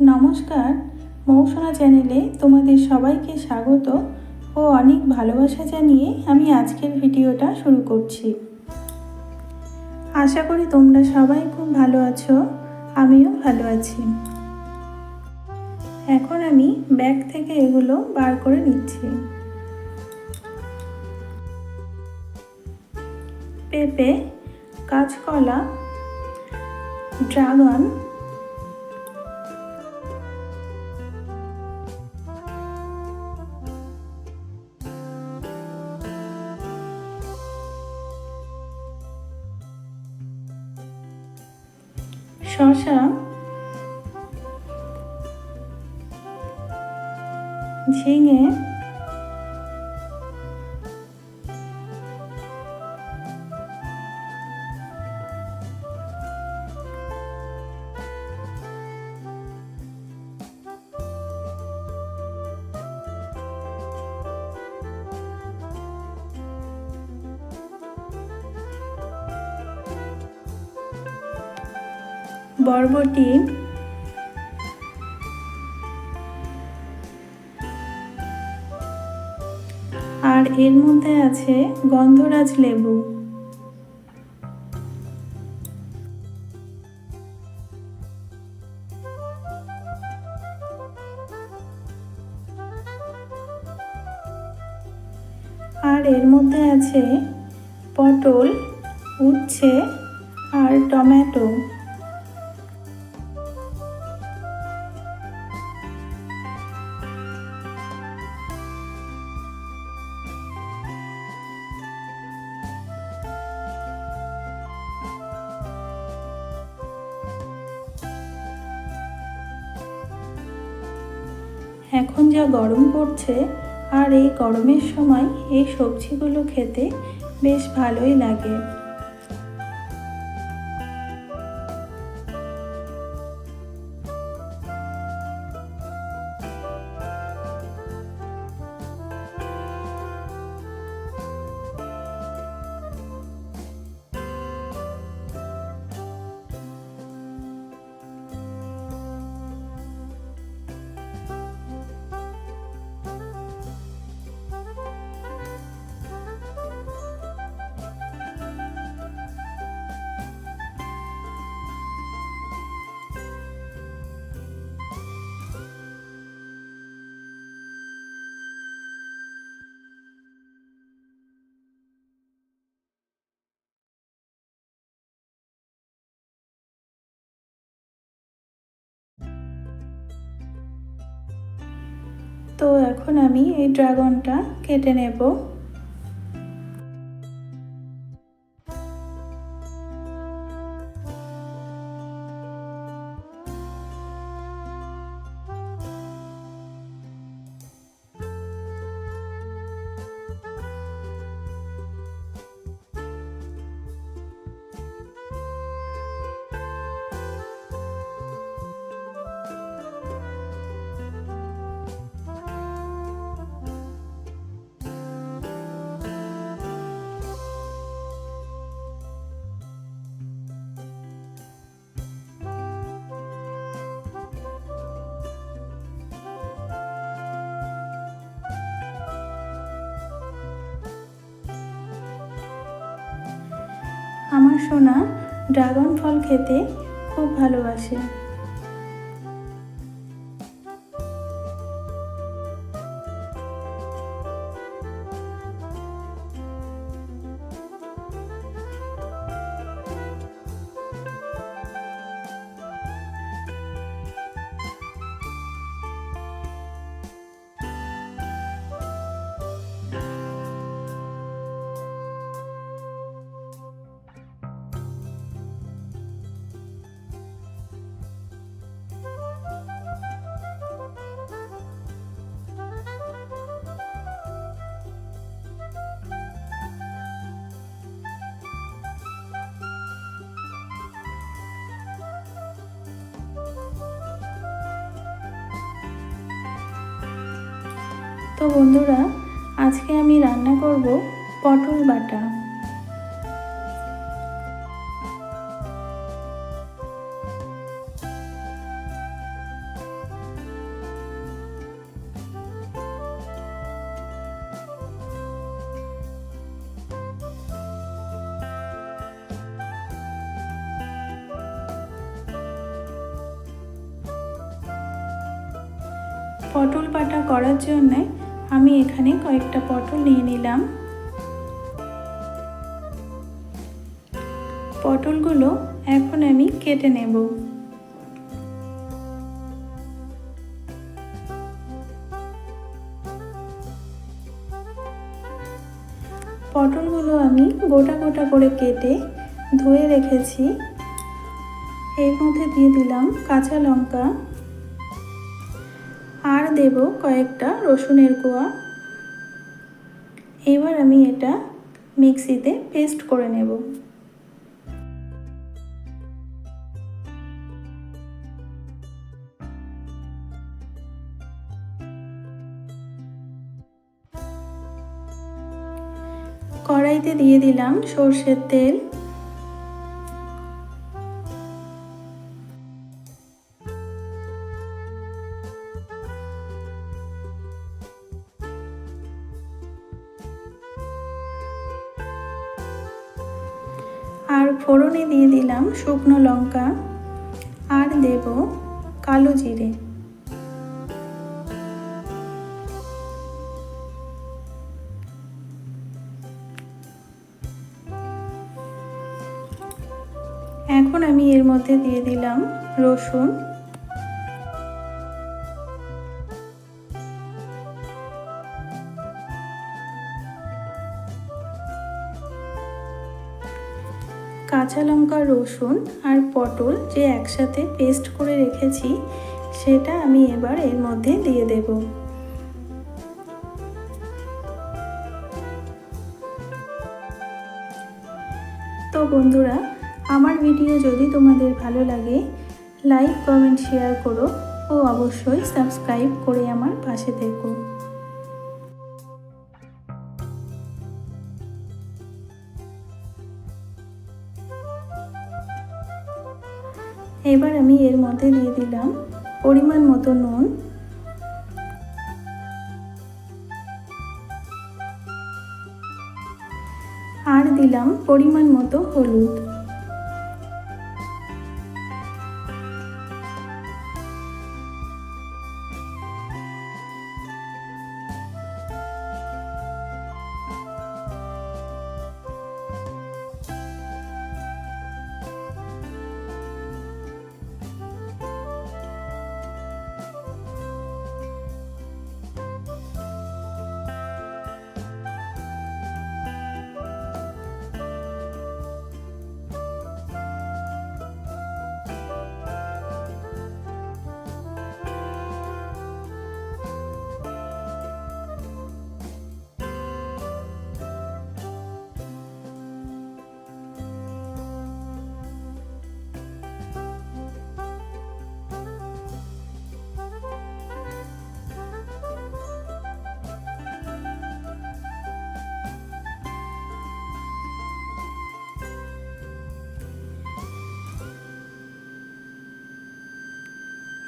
নমস্কার। মৌসুমা চ্যানেলে তোমাদের সবাইকে স্বাগত ও অনেক ভালোবাসা জানিয়ে আমি আজকের ভিডিওটা শুরু করছি। আশা করি তোমরা সবাই খুব ভালো আছো, আমিও ভালো আছি। এখন আমি ব্যাগ থেকে এগুলো বার করে নিচ্ছি। পেঁপে, কাঁচকলা, ড্রাগন শশা ঝিঙে বরবটি আর এর মধ্যে আছে গন্ধরাজ লেবু। আর এর মধ্যে আছে পটল, উচ্ছে আর টমেটো। এখন যা গরম পড়ছে আর এই গরমের সময় এই সবজিগুলো খেতে বেশ ভালোই লাগে। তো এখন আমি এই ড্রাগনটা কেটে নেব। আমার সোনা ড্রাগন ফল খেতে খুব ভালোবাসে। তো বন্ধুরা আজকে আমি রান্না করব পটল বাটা। পটল বাটা করার জন্যে আমি এখানে কয়েকটা পটল নিয়ে নিলাম। পটলগুলো এখন আমি কেটে নেব। পটলগুলো আমি গোটা গোটা করে কেটে ধুয়ে রেখেছি। এর মধ্যে দিয়ে দিলাম কাঁচা লঙ্কা। দেব কয়েকটা রসুনের কোয়া। এবার আমি এটা মিক্সিতে পেস্ট করে নেব। কড়াইতে দিয়ে দিলাম সর্ষের তেল। আর ফোড়নে দিয়ে দিলাম শুকনো লঙ্কা আর দেব কালো জিরে। এখন আমি এর মধ্যে দিয়ে দিলাম রসুন। কাঁচা লঙ্কা, রসুন আর পটল যে একসাথে পেস্ট করে রেখেছি, সেটা আমি এবার এর মধ্যে দিয়ে দেব। তো বন্ধুরা, আমার ভিডিও যদি তোমাদের ভালো লাগে, লাইক, কমেন্ট, শেয়ার করো ও অবশ্যই সাবস্ক্রাইব করে আমার পাশে থেকো। এবার আমি এর মধ্যে দিয়ে দিলাম পরিমাণ মতো নুন। আর দিলাম পরিমাণ মতো হলুদ।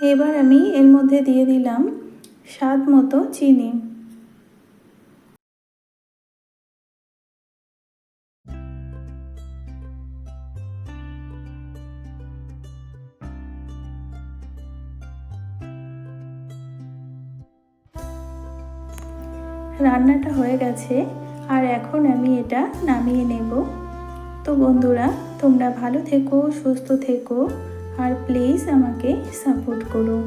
এবার আমি এর মধ্যে দিয়ে দিলাম স্বাদ মতো চিনি। রান্নাটা হয়ে গেছে, আর এখন আমি এটা নামিয়ে নেব। তো বন্ধুরা, তোমরা ভালো থেকো, সুস্থ থেকো। আর প্লিজ আমাকে সাপোর্ট করো।